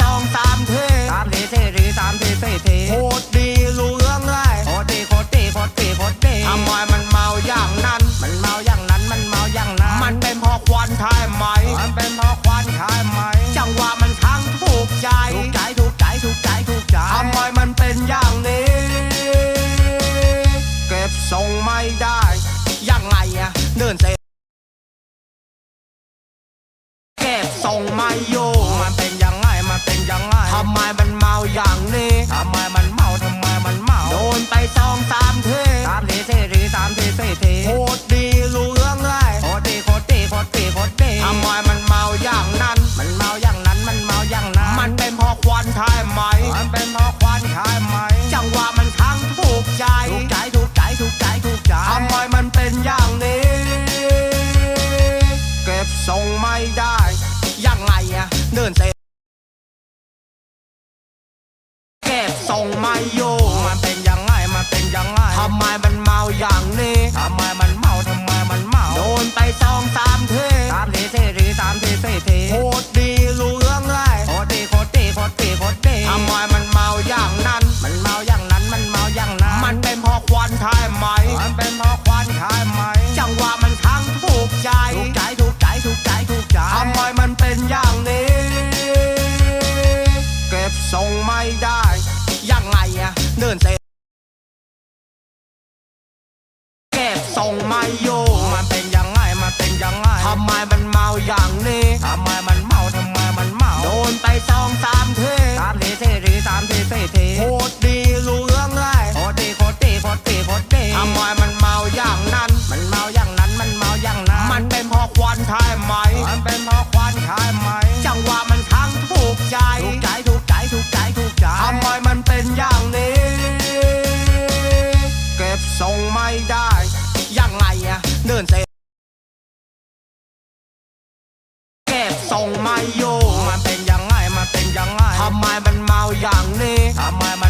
สองสามเทสามเทเรือสามเทเทเทโคตรดีรู้เรื่องไรโคตรดีโคตรดีโคตรดีโคตรดีทำไมมันเมาอย่างนั้น มันเมาอย่างนั้นมันเมาอย่างนั้น มันเป็นพอควันทายไหม มันเป็นพอควันทายไหม จังหวะมันทั้งถูกใจ ถูกใจถูกใจถูกใจถูกใจทำไมมันเป็นอย่างนี้ เก็บทรงไม่ได้ยังไงอะเดินเซเก็บทรงไม่อยู่ เก็บทรงไม่อยู่มันเป็นยังไงมันเป็นยังไงทำไมมันเมาอย่างนี้ทำไมมันเมาทำไมมันเมาโดนไปสองสามเทสามเทีสี่ทีสามเทีสี่ทีโคตรดีรู้เรื่องเลยโคตรดีโคตรดีโคตรดีโคตรดีทำไมมันเมาอย่างนั้น มันเมาอย่างนั้นมันเมาอย่างนั้น มันเป็นพราะควันใช่ไหมมันเป็นพราะควันใช่ไหมจังหวะมันทั้งถูกใจถูกใจถูกใจถูกใจถูกใจทำไมมันเป็นอย่างนี้ เก็บทรงไม่ได้ ไงอะเดินเซเก็บส่งไม่อยู่มันเป็นยังไงมันเป็นยังไงทำไมมันเมาอย่างนี้ทำไมมันเมาทำไมมันเมาโดนไปสองสามทีสามทีสี่ทีสามทีสี่ทีโคตรดี เดินเซเก็บทรงไม่อยู่มันเป็นยังไงมันเป็นยังไงทำไมมันเมาอย่างนี้ทำไมมัน